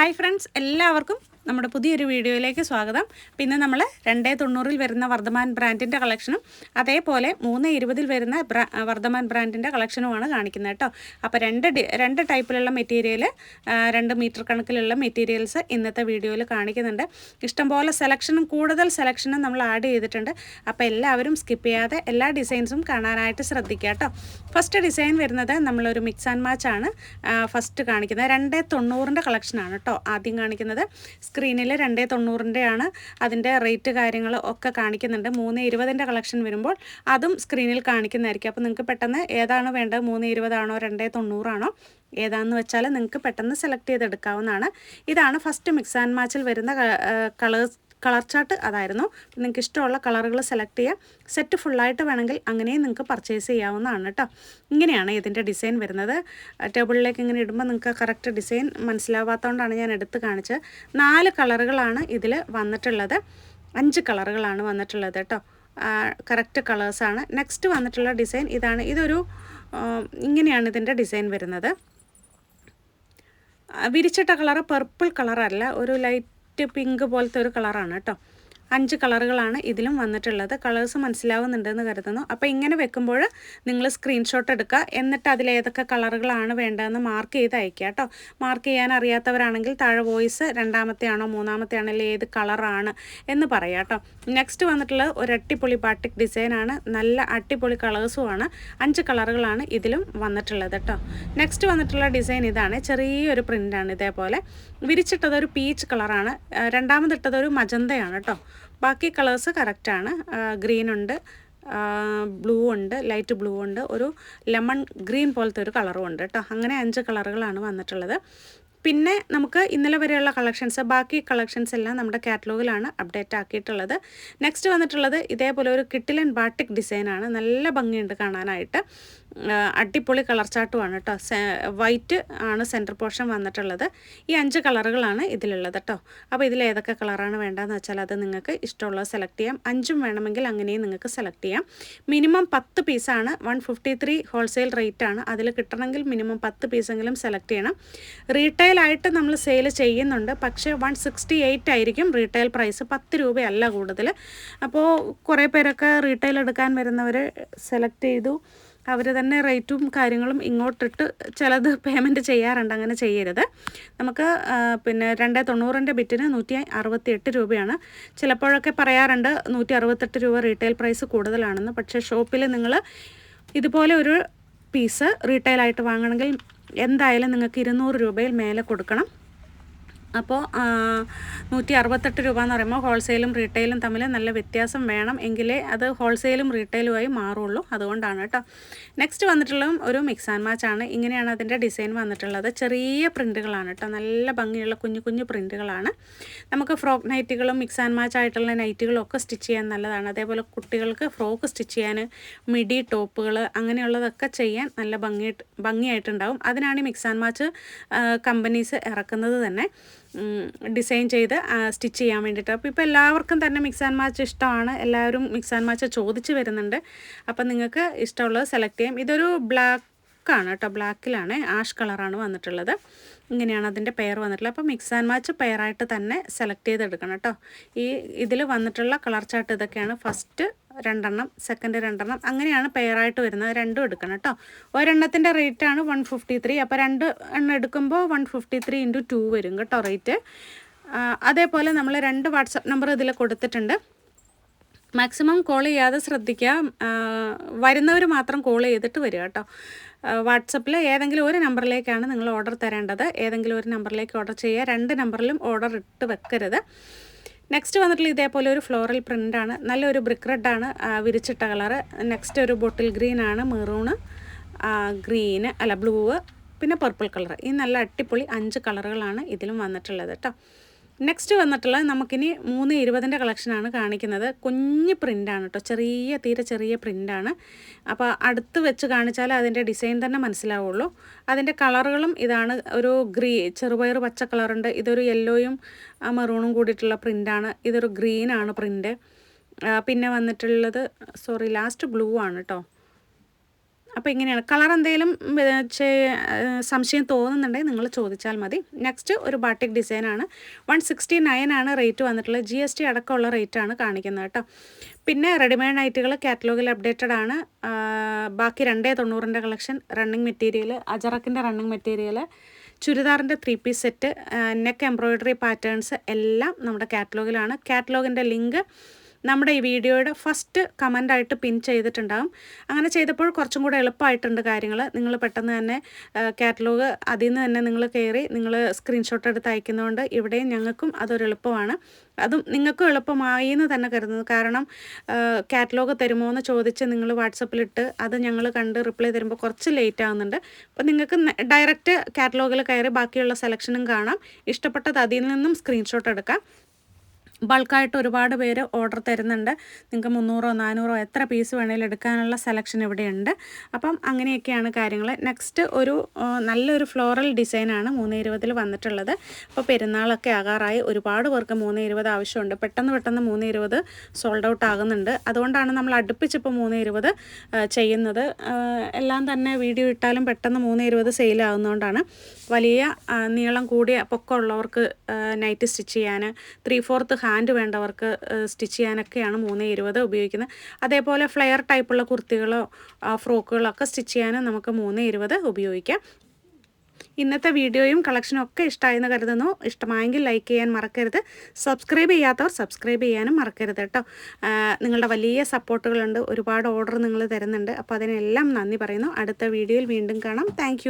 Hi friends എല്ലാവർക്കും നമ്മുടെ പുതിയൊരു വീഡിയോയിലേക്ക് സ്വാഗതം. പിന്നെ നമ്മൾ രണ്ടേ തൊണ്ണൂറിൽ വരുന്ന വർദ്ധമാൻ ബ്രാൻഡിന്റെ കളക്ഷനും അതേപോലെ മൂന്ന് ഇരുപതിൽ വരുന്ന വർദ്ധമാൻ ബ്രാൻഡിന്റെ കളക്ഷനുമാണ് കാണിക്കുന്നത് കേട്ടോ. അപ്പോൾ രണ്ട് രണ്ട് ടൈപ്പിലുള്ള മെറ്റീരിയൽ രണ്ട് മീറ്റർ കണക്കിലുള്ള മെറ്റീരിയൽസ് ഇന്നത്തെ വീഡിയോയിൽ കാണിക്കുന്നുണ്ട്. ഇഷ്ടംപോലെ സെലക്ഷനും കൂടുതൽ സെലക്ഷനും നമ്മൾ ആഡ് ചെയ്തിട്ടുണ്ട്. അപ്പോൾ എല്ലാവരും സ്കിപ്പ് ചെയ്യാതെ എല്ലാ ഡിസൈൻസും കാണാനായിട്ട് ശ്രദ്ധിക്കുക കേട്ടോ. ഫസ്റ്റ് ഡിസൈൻ വരുന്നത് നമ്മളൊരു മിക്സ് ആൻഡ് മാച്ച് ആണ്. ഫസ്റ്റ് കാണിക്കുന്നത് രണ്ടേ തൊണ്ണൂറിന്റെ കളക്ഷനാണ് കേട്ടോ ആദ്യം കാണിക്കുന്നത്. സ്ക്രീനിൽ രണ്ടേ തൊണ്ണൂറിന്റെയാണ് അതിന്റെ റേറ്റ് കാര്യങ്ങൾ ഒക്കെ കാണിക്കുന്നുണ്ട്. മൂന്ന് ഇരുപതിന്റെ കളക്ഷൻ വരുമ്പോൾ അതും സ്ക്രീനിൽ കാണിക്കുന്നതായിരിക്കും. അപ്പോൾ നിങ്ങൾക്ക് പെട്ടെന്ന് ഏതാണ് വേണ്ടത് മൂന്ന് ഇരുപതാണോ രണ്ടേ തൊണ്ണൂറാണോ ഏതാണെന്ന് വെച്ചാൽ നിങ്ങൾക്ക് പെട്ടെന്ന് സെലക്ട് ചെയ്തെടുക്കാവുന്നതാണ്. ഇതാണ് ഫസ്റ്റ് മിക്സ് ആൻഡ് മാച്ചിൽ വരുന്ന കളേഴ്സ് കളർ ചാർട്ട് അതായിരുന്നു. നിങ്ങൾക്ക് ഇഷ്ടമുള്ള കളറുകൾ സെലക്ട് ചെയ്യാം. സെറ്റ് ഫുള്ളായിട്ട് വേണമെങ്കിൽ അങ്ങനെയും നിങ്ങൾക്ക് പർച്ചേസ് ചെയ്യാവുന്നതാണ് കേട്ടോ. ഇങ്ങനെയാണ് ഇതിന്റെ ഡിസൈൻ വരുന്നത്. ടേബിളിലേക്ക് ഇങ്ങനെ ഇടുമ്പോൾ നിങ്ങൾക്ക് കറക്റ്റ് ഡിസൈൻ മനസ്സിലാവാത്തതുകൊണ്ടാണ് ഞാൻ എടുത്ത് കാണിച്ചത്. നാല് കളറുകളാണ് ഇതിൽ വന്നിട്ടുള്ളത്. അഞ്ച് കളറുകളാണ് വന്നിട്ടുള്ളത് കേട്ടോ. കറക്റ്റ് കളേഴ്സാണ് നെക്സ്റ്റ് വന്നിട്ടുള്ള ഡിസൈൻ ഇതാണ്. ഇതൊരു ഇങ്ങനെയാണ് ഇതിന്റെ ഡിസൈൻ വരുന്നത്. വിരിച്ചിട്ട കളറ് പർപ്പിൾ കളറല്ല ഒരു ലൈറ്റ് പിങ്ക് പോലത്തെ ഒരു കളറാണ് കേട്ടോ. അഞ്ച് കളറുകളാണ് ഇതിലും വന്നിട്ടുള്ളത്. കളേഴ്സ് മനസ്സിലാവുന്നുണ്ടെന്ന് കരുതുന്നു. അപ്പോൾ ഇങ്ങനെ വെക്കുമ്പോൾ നിങ്ങൾ സ്ക്രീൻഷോട്ട് എടുക്കുക. എന്നിട്ട് അതിലേതൊക്കെ കളറുകളാണ് വേണ്ടതെന്ന് മാർക്ക് ചെയ്ത് അയക്കുക കേട്ടോ. മാർക്ക് ചെയ്യാൻ അറിയാത്തവരാണെങ്കിൽ താഴെ വോയിസ് രണ്ടാമത്തെ ആണോ മൂന്നാമത്തെ ആണോ അല്ലെങ്കിൽ ഏത് കളറാണ് എന്ന് പറയാം കേട്ടോ. നെക്സ്റ്റ് വന്നിട്ടുള്ളത് ഒരു അട്ടിപ്പൊളി ബാട്ടിക് ഡിസൈനാണ് നല്ല അട്ടിപ്പൊളി കളേഴ്സുമാണ് അഞ്ച് കളറുകളാണ് ഇതിലും വന്നിട്ടുള്ളത് കേട്ടോ. നെക്സ്റ്റ് വന്നിട്ടുള്ള ഡിസൈൻ ഇതാണ്. ചെറിയൊരു പ്രിന്റാണ് ഇതേപോലെ. വിരിച്ചിട്ടത് ഒരു പീച്ച് കളറാണ്. രണ്ടാമതിട്ടത് ഒരു മജന്തയാണ് കേട്ടോ. ബാക്കി കളേഴ്സ് കറക്റ്റാണ്. ഗ്രീൻ ഉണ്ട് ബ്ലൂ ഉണ്ട് ലൈറ്റ് ബ്ലൂ ഉണ്ട് ഒരു ലെമൺ ഗ്രീൻ പോലത്തെ ഒരു കളറും ഉണ്ട് കേട്ടോ. അങ്ങനെ അഞ്ച് കളറുകളാണ് വന്നിട്ടുള്ളത്. പിന്നെ നമുക്ക് ഇന്നലെ വരെയുള്ള കളക്ഷൻസ് ബാക്കി കളക്ഷൻസ് എല്ലാം നമ്മുടെ കാറ്റലോഗിലാണ് അപ്ഡേറ്റ് ആക്കിയിട്ടുള്ളത്. നെക്സ്റ്റ് വന്നിട്ടുള്ളത് ഇതേപോലെ ഒരു കിട്ടിലൻ ബാട്ടിക് ഡിസൈനാണ്. നല്ല ഭംഗിയുണ്ട് കാണാനായിട്ട്. അടിപൊളി കളർ ചാട്ടുമാണ് കേട്ടോ. വൈറ്റ് ആണ് സെന്റർ പോർഷൻ വന്നിട്ടുള്ളത്. ഈ അഞ്ച് കളറുകളാണ് ഇതിലുള്ളത് കേട്ടോ. അപ്പോൾ ഇതിൽ ഏതൊക്കെ കളറാണ് വേണ്ടതെന്ന് വെച്ചാൽ അത് നിങ്ങൾക്ക് ഇഷ്ടമുള്ളത് സെലക്ട് ചെയ്യാം. അഞ്ചും വേണമെങ്കിൽ അങ്ങനെയും നിങ്ങൾക്ക് സെലക്ട് ചെയ്യാം. മിനിമം പത്ത് പീസാണ് one fifty three wholesale rate ആണ്. അതിൽ കിട്ടണമെങ്കിൽ മിനിമം പത്ത് പീസെങ്കിലും സെലക്ട് ചെയ്യണം. റീറ്റെയിൽ ആയിട്ട് നമ്മൾ സെയിൽ ചെയ്യുന്നുണ്ട്. പക്ഷേ വൺ സിക്സ്റ്റി എയ്റ്റ് ആയിരിക്കും റീറ്റെയിൽ പ്രൈസ് പത്ത് രൂപയല്ല കൂടുതൽ. അപ്പോൾ കുറേ പേരൊക്കെ റീറ്റെയിൽ എടുക്കാൻ വരുന്നവർ സെലക്ട് ചെയ്തു. അവർ തന്നെ റേറ്റും കാര്യങ്ങളും ഇങ്ങോട്ടിട്ട് ചിലത് പേയ്മെന്റ് ചെയ്യാറുണ്ട്. അങ്ങനെ ചെയ്യരുത്. നമുക്ക് പിന്നെ രണ്ട് തൊണ്ണൂറിന്റെ ബിറ്റിന് നൂറ്റി അറുപത്തിയെട്ട് രൂപയാണ്. ചിലപ്പോഴൊക്കെ പറയാറുണ്ട് നൂറ്റി അറുപത്തെട്ട് രൂപ റീറ്റെയിൽ പ്രൈസ് കൂടുതലാണെന്ന്. പക്ഷേ ഷോപ്പിൽ നിങ്ങൾ ഇതുപോലെ ഒരു പീസ് റീറ്റെയിലായിട്ട് വാങ്ങണമെങ്കിൽ എന്തായാലും നിങ്ങൾക്ക് ഇരുന്നൂറ് രൂപയിൽ മേലെ കൊടുക്കണം. അപ്പോൾ നൂറ്റി അറുപത്തെട്ട് രൂപ എന്ന് പറയുമ്പോൾ ഹോൾസെയിലും റീറ്റെയിലും തമ്മിൽ നല്ല വ്യത്യാസം വേണം എങ്കിലേ അത് ഹോൾസെയിലും റീറ്റെയിലുമായി മാറുള്ളൂ. അതുകൊണ്ടാണ് കേട്ടോ നെക്സ്റ്റ് വന്നിട്ടുള്ളതും ഒരു മിക്സ് ആൻഡ് മാച്ച് ആണ്. ഇങ്ങനെയാണ് അതിന്റെ ഡിസൈൻ വന്നിട്ടുള്ളത്. ചെറിയ പ്രിന്റുകളാണ് കേട്ടോ നല്ല ഭംഗിയുള്ള കുഞ്ഞു കുഞ്ഞു പ്രിന്റുകളാണ് നമുക്ക് ഫ്രോക്ക് നൈറ്റുകളും മിക്സ് ആൻഡ് മാച്ച് ആയിട്ടുള്ള നൈറ്റുകളും ഒക്കെ സ്റ്റിച്ച് ചെയ്യാൻ നല്ലതാണ്. അതേപോലെ കുട്ടികൾക്ക് ഫ്രോക്ക് സ്റ്റിച്ച് ചെയ്യാൻ മിഡി ടോപ്പുകൾ അങ്ങനെയുള്ളതൊക്കെ ചെയ്യാൻ നല്ല ഭംഗി ഭംഗിയായിട്ടുണ്ടാവും. അതിനാണ് മിക്സ് ആൻഡ് മാച്ച് കമ്പനീസ് ഇറക്കുന്നത് തന്നെ. ഡിസൈൻ ചെയ്ത് സ്റ്റിച്ച് ചെയ്യാൻ വേണ്ടിയിട്ട്. അപ്പോൾ ഇപ്പോൾ എല്ലാവർക്കും തന്നെ മിക്സ് ആൻഡ് മാച്ച് ഇഷ്ടമാണ്. എല്ലാവരും മിക്സ് ആൻഡ് മാച്ച് ചോദിച്ച് വരുന്നുണ്ട്. അപ്പോൾ നിങ്ങൾക്ക് ഇഷ്ടമുള്ളത് സെലക്ട് ചെയ്യാം. ഇതൊരു ബ്ലാക്ക് ബ്ലാക്കാണ് കേട്ടോ. ബ്ലാക്കിലാണ് ആഷ് കളറാണ് വന്നിട്ടുള്ളത്. ഇങ്ങനെയാണ് അതിന്റെ പെയർ വന്നിട്ടുള്ളത്. അപ്പോൾ മിക്സ് ആൻഡ് മാച്ച് പെയറായിട്ട് തന്നെ സെലക്ട് ചെയ്തെടുക്കണം കേട്ടോ. ഈ ഇതിൽ വന്നിട്ടുള്ള കളർ ചാർട്ട് ഇതൊക്കെയാണ് ഫസ്റ്റ് രണ്ടെണ്ണം സെക്കൻഡ് രണ്ടെണ്ണം അങ്ങനെയാണ് പെയറായിട്ട് വരുന്നത്. രണ്ടും എടുക്കണം കേട്ടോ. ഒരെണ്ണത്തിന്റെ റേറ്റാണ് വൺ ഫിഫ്റ്റി ത്രീ അപ്പോൾ രണ്ട് എണ്ണം എടുക്കുമ്പോൾ one fifty three into two വരും കേട്ടോ റേറ്റ് അതേപോലെ നമ്മൾ രണ്ട് വാട്സപ്പ് നമ്പർ ഇതിൽ കൊടുത്തിട്ടുണ്ട്. മാക്സിമം കോൾ ചെയ്യാതെ ശ്രദ്ധിക്കുക. വരുന്നവർ മാത്രം കോൾ ചെയ്തിട്ട് വരിക കേട്ടോ. വാട്സപ്പിൽ ഏതെങ്കിലും ഒരു നമ്പറിലേക്കാണ് നിങ്ങൾ ഓർഡർ തരേണ്ടത്. ഏതെങ്കിലും ഒരു നമ്പറിലേക്ക് ഓർഡർ ചെയ്യുക. രണ്ട് നമ്പറിലും ഓർഡർ ഇട്ട് വെക്കരുത്. നെക്സ്റ്റ് വന്നിട്ടുള്ള ഇതേപോലെ ഒരു ഫ്ലോറൽ പ്രിന്റാണ് നല്ലൊരു ബ്രിക്ക് റെഡ് ആണ്. വിരിച്ചിട്ട കളറ് നെക്സ്റ്റ് ഒരു ബോട്ടിൽ ഗ്രീൻ ആണ് മെറൂണ് ഗ്രീന് അല്ല ബ്ലൂ പിന്നെ പർപ്പിൾ കളർ ഈ നല്ല അട്ടിപ്പൊളി അഞ്ച് കളറുകളാണ് ഇതിലും വന്നിട്ടുള്ളത് കേട്ടോ നെക്സ്റ്റ് വന്നിട്ടുള്ളത് നമുക്കിനി മൂന്ന് ഇരുപതിന്റെ കളക്ഷനാണ് കാണിക്കുന്നത്. കുഞ്ഞ് പ്രിന്റാണ് കേട്ടോ ചെറിയ തീരെ ചെറിയ പ്രിന്റാണ് അപ്പോൾ അടുത്ത് വെച്ച് കാണിച്ചാൽ അതിന്റെ ഡിസൈൻ തന്നെ മനസ്സിലാവുള്ളൂ. അതിന്റെ കളറുകളും ഇതാണ്. ഒരു ഗ്രീ ചെറുപയർ പച്ച കളറുണ്ട്. ഇതൊരു യെല്ലോയും മെറൂണും കൂടിയിട്ടുള്ള പ്രിന്റാണ് ഇതൊരു ഗ്രീനാണ് പ്രിന്റ് പിന്നെ വന്നിട്ടുള്ളത് സോറി ലാസ്റ്റ് ബ്ലൂ ആണ് കേട്ടോ അപ്പോൾ ഇങ്ങനെയാണ്. കളർ എന്തെങ്കിലും സംശയം തോന്നുന്നുണ്ടെങ്കിൽ നിങ്ങൾ ചോദിച്ചാൽ മതി. നെക്സ്റ്റ് ഒരു ബാട്ടിക് ഡിസൈനാണ് വൺ സിക്സ്റ്റി നയൻ ആണ് റേറ്റ് വന്നിട്ടുള്ളത്. ജി എസ് ടി അടക്കമുള്ള റേറ്റാണ് കാണിക്കുന്നത് കേട്ടോ. പിന്നെ റെഡിമെയ്ഡ് നൈറ്റുകൾ കാറ്റലോഗിൽ അപ്ഡേറ്റഡ് ആണ്. ബാക്കി രണ്ടേ തൊണ്ണൂറിന്റെ കളക്ഷൻ റണ്ണിങ് മെറ്റീരിയൽ അജറക്കിന്റെ running material ചുരിദാറിന്റെ three piece set neck embroidery patterns എല്ലാം നമ്മുടെ കാറ്റലോഗിലാണ് കാറ്റലോഗിന്റെ ലിങ്ക് നമ്മുടെ ഈ വീഡിയോയുടെ ഫസ്റ്റ് കമന്റായിട്ട് പിൻ ചെയ്തിട്ടുണ്ടാകും അങ്ങനെ ചെയ്തപ്പോൾ കുറച്ചും കൂടെ എളുപ്പമായിട്ടുണ്ട് കാര്യങ്ങൾ നിങ്ങൾ പെട്ടെന്ന് തന്നെ കാറ്റലോഗ് അതിൽ നിന്ന് തന്നെ നിങ്ങൾ കയറി നിങ്ങൾ സ്ക്രീൻഷോട്ട് എടുത്ത് അയക്കുന്നതുകൊണ്ട് ഇവിടെയും ഞങ്ങൾക്കും അതൊരു എളുപ്പമാണ്. അതും നിങ്ങൾക്കും എളുപ്പമായി എന്ന് തന്നെ കരുതുന്നത് കാരണം കാറ്റലോഗ് തരുമോ എന്ന് ചോദിച്ച് നിങ്ങൾ വാട്സപ്പിലിട്ട് അത് ഞങ്ങൾ കണ്ട് റിപ്ലൈ തരുമ്പോൾ കുറച്ച് ലേറ്റ് ആകുന്നുണ്ട് അപ്പോൾ നിങ്ങൾക്ക് ഡയറക്റ്റ് കാറ്റലോഗിൽ കയറി ബാക്കിയുള്ള സെലക്ഷനും കാണാം. ഇഷ്ടപ്പെട്ടത് അതിൽ നിന്നും സ്ക്രീൻഷോട്ട് എടുക്കാം. ബൾക്കായിട്ട് ഒരുപാട് പേര് ഓർഡർ തരുന്നുണ്ട്. നിങ്ങൾക്ക് മുന്നൂറോ നാനൂറോ എത്ര പീസ് വേണേലും എടുക്കാനുള്ള സെലക്ഷൻ ഇവിടെയുണ്ട്. അപ്പം അങ്ങനെയൊക്കെയാണ് കാര്യങ്ങൾ. നെക്സ്റ്റ് ഒരു നല്ലൊരു ഫ്ലോറൽ ഡിസൈനാണ് മൂന്ന് ഇരുപതിൽ വന്നിട്ടുള്ളത്. അപ്പോൾ പെരുന്നാളൊക്കെ ആകാറായി. ഒരുപാട് പേർക്ക് മൂന്ന് ഇരുപത് ആവശ്യമുണ്ട്. പെട്ടെന്ന് പെട്ടെന്ന് മൂന്ന് ഇരുപത് സോൾഡ് ഔട്ട് ആകുന്നുണ്ട്. അതുകൊണ്ടാണ് നമ്മൾ അടുപ്പിച്ചിപ്പോൾ മൂന്ന് ഇരുപത് ചെയ്യുന്നത്. എല്ലാം തന്നെ വീഡിയോ ഇട്ടാലും പെട്ടെന്ന് മൂന്ന് ഇരുപത് സെയിലാകുന്നതുകൊണ്ടാണ് വലിയ നീളം കൂടിയ പൊക്കമുള്ളവർക്ക് നൈറ്റ് സ്റ്റിച്ച് ചെയ്യാൻ ത്രീ ഫോർത്ത് ഹാൻഡ് വേണ്ടവർക്ക് സ്റ്റിച്ച് ചെയ്യാനൊക്കെയാണ് മൂന്ന് ഇരുപത് ഉപയോഗിക്കുന്നത്. അതേപോലെ ഫ്ലെയർ ടൈപ്പുള്ള കുർത്തികളോ ഫ്രോക്കുകളോ ഒക്കെ സ്റ്റിച്ച് ചെയ്യാനും നമുക്ക് മൂന്ന് ഇരുപത് ഉപയോഗിക്കാം. ഇന്നത്തെ വീഡിയോയും കളക്ഷനും ഒക്കെ ഇഷ്ടമായെന്ന് കരുതുന്നു. ഇഷ്ടമായെങ്കിൽ ലൈക്ക് ചെയ്യാൻ മറക്കരുത്. സബ്സ്ക്രൈബ് ചെയ്യാത്തവർ സബ്സ്ക്രൈബ് ചെയ്യാനും മറക്കരുത് കേട്ടോ. നിങ്ങളുടെ വലിയ സപ്പോർട്ടുകളുണ്ട്. ഒരുപാട് ഓർഡർ നിങ്ങൾ തരുന്നുണ്ട്. അപ്പോൾ അതിനെല്ലാം നന്ദി പറയുന്നു. അടുത്ത വീഡിയോയിൽ വീണ്ടും കാണാം. താങ്ക്